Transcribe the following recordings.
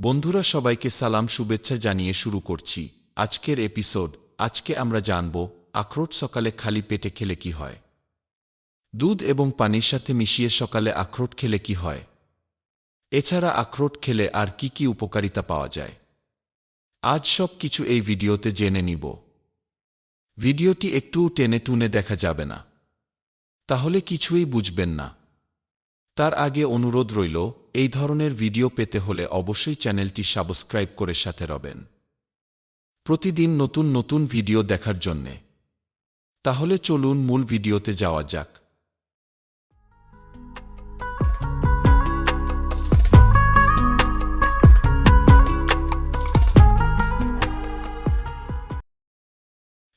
বন্ধুরা, সবাইকে সালাম, শুভেচ্ছা জানিয়ে শুরু করছি। আজকের এপিসোড, আজকে আমরা জানব, আখরোট সকালে খালি পেটে খেলে কি হয়? দুধ এবং পানির সাথে মিশিয়ে সকালে আখরোট খেলে কি হয়? এছাড়া আখরোট খেলে আর কি কি উপকারিতা পাওয়া যায়? আজ সব কিছু এই ভিডিওতে জেনে নিব। ভিডিওটি একটু টেনে টুনে দেখা যাবে না। তাহলে কিছুই বুঝবেন না। তার আগে অনুরোধ রইল এই ধরনের ভিডিও পেতে হলে অবশ্যই চ্যানেলটি সাবস্ক্রাইব করে সাথে রবেন। প্রতিদিন নতুন নতুন ভিডিও দেখার জন্যে। তাহলে চলুন মূল ভিডিওতে যাওয়া যাক।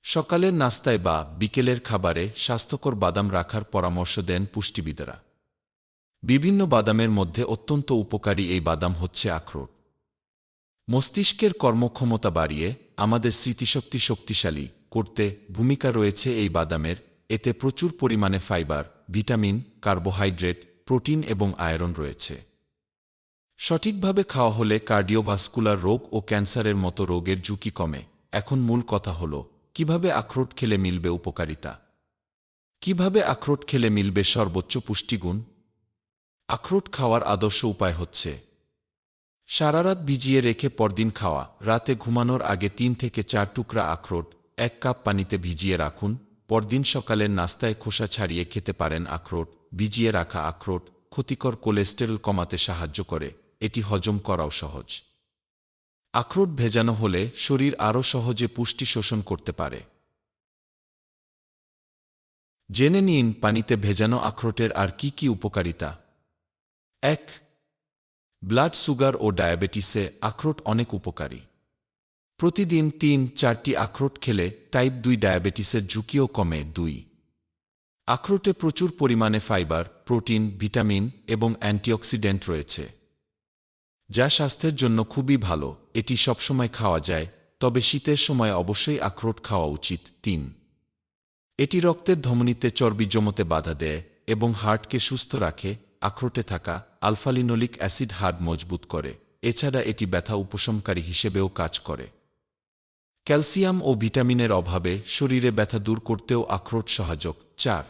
সকালের নাস্তায় বা বিকেলের খাবারে স্বাস্থ্যকর বাদাম রাখার পরামর্শ দেন পুষ্টিবিদেরা। বিভিন্ন বাদামের মধ্যে অত্যন্ত উপকারী এই বাদাম হচ্ছে আখরোট। মস্তিষ্কের কর্মক্ষমতা বাড়িয়ে আমাদের স্মৃতিশক্তি শক্তিশালী করতে ভূমিকা রয়েছে এই বাদামের। এতে প্রচুর পরিমাণে ফাইবার, ভিটামিন, কার্বোহাইড্রেট, প্রোটিন এবং আয়রন রয়েছে। সঠিকভাবে খাওয়া হলে কার্ডিওভাস্কুলার রোগ ও ক্যান্সারের মতো রোগের ঝুঁকি কমে। এখন মূল কথা হল, কীভাবে আখরোট খেলে মিলবে উপকারিতা? কীভাবে আখরোট খেলে মিলবে সর্বোচ্চ পুষ্টিগুণ? আখরোট খাওয়ার আদর্শ উপায় হচ্ছে। সারারাত ভিজিয়ে রেখে পরদিন খাওয়া, রাতে ঘুমানোর আগে তিন থেকে চার টুকরা আখরোট, এক কাপ পানিতে ভিজিয়ে রাখুন, পরদিন সকালের নাস্তায় খোসা ছাড়িয়ে খেতে পারেন আখরোট, ভিজিয়ে রাখা আখরোট ক্ষতিকর কোলেস্টেরল কমাতে সাহায্য করে, এটি হজম করাও সহজ। আখরোট ভেজানো হলে শরীর আরও সহজে পুষ্টি শোষণ করতে পারে। জেনে নিন পানিতে ভেজানো আখরোটের আর কি কি উপকারিতা। এক ব্লাড সুগার ও ডায়াবেটিসে আখরোট অনেক উপকারী। প্রতিদিন তিন, চারটি আখরোট খেলে টাইপ দুই ডায়াবেটিসের ঝুঁকিও কমে দুই। আখরোটে প্রচুর পরিমাণে ফাইবার প্রোটিন ভিটামিন এবং অ্যান্টিঅক্সিডেন্ট রয়েছে। যা স্বাস্থ্যের জন্য খুবই ভালো, এটি সবসময় খাওয়া যায়, তবে শীতের সময় অবশ্যই আখরোট খাওয়া উচিত তিন। এটি রক্তের ধমনীতে চর্বি জমতে বাধা দেয় এবং হার্টকে সুস্থ রাখে আখরোটে থাকা আলফালিনোলিক অ্যাসিড হাড় মজবুত করে। এছাড়া এটি ব্যথা উপশমকারী হিসেবেও কাজ করে। ক্যালসিয়াম ও ভিটামিনের অভাবে শরীরে ব্যথা দূর করতেও আখরোট সহায়ক। চার,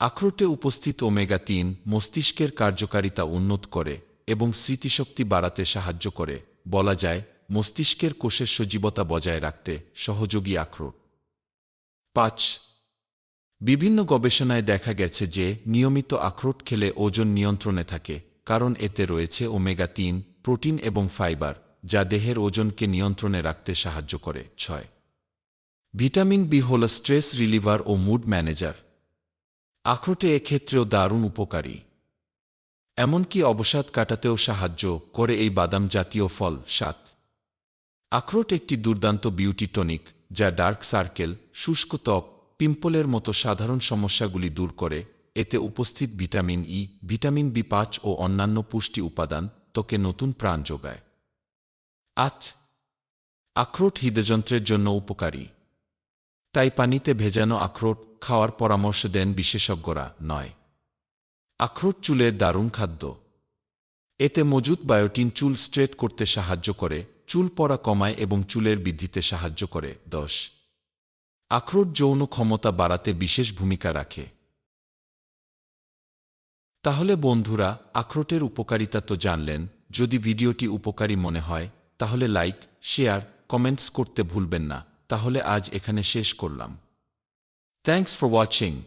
আখরোটে উপস্থিত ওমেগা তিন মস্তিষ্কের কার্যকারিতা উন্নত করে এবং স্মৃতিশক্তি বাড়াতে সাহায্য করে। বলা যায়, মস্তিষ্কের কোষের সজীবতা বজায় রাখতে সহযোগী আখরোট। পাঁচ বিভিন্ন গবেষণায় দেখা গেছে যে নিয়মিত আখরোট খেলে ওজন নিয়ন্ত্রণে থাকে, কারণ এতে রয়েছে ওমেগা তিন, প্রোটিন এবং ফাইবার, যা দেহের ওজনকে নিয়ন্ত্রণে রাখতে সাহায্য করে। ছয়। ভিটামিন বি হল স্ট্রেস রিলিভার ও মুড ম্যানেজার। আখরোটে এক্ষেত্রেও দারুণ উপকারী। এমনকি অবসাদ কাটাতেও সাহায্য করে এই বাদাম জাতীয় ফল। সাত। আখরোট একটি দুর্দান্ত বিউটি টনিক, যা ডার্ক সার্কেল, শুষ্ক ত্বক পিম্পলের মতো সাধারণ সমস্যাগুলি দূর করে, এতে উপস্থিত ভিটামিন ই, ভিটামিন বি পাঁচ ও অন্যান্য পুষ্টি উপাদান ত্বকে নতুন প্রাণ যোগায়। আট, আখরোট হৃদযন্ত্রের জন্য উপকারী। তাই পানিতে ভেজানো আখরোট খাওয়ার পরামর্শ দেন বিশেষজ্ঞরা। নয়, আখরোট চুলের দারুণ খাদ্য। এতে মজুত বায়োটিন চুল স্ট্রেট করতে সাহায্য করে, চুল পড়া কমায় এবং চুলের বৃদ্ধিতে সাহায্য করে। দশ আখরোট যৌন ক্ষমতা বাড়াতে বিশেষ ভূমিকা রাখে। তাহলে বন্ধুরা, আখরোটের উপকারিতা তো জানলেন। যদি ভিডিওটি উপকারী মনে হয়, তাহলে লাইক, শেয়ার, কমেন্টস করতে ভুলবেন না। তাহলে আজ এখানে শেষ করলাম। Thanks for watching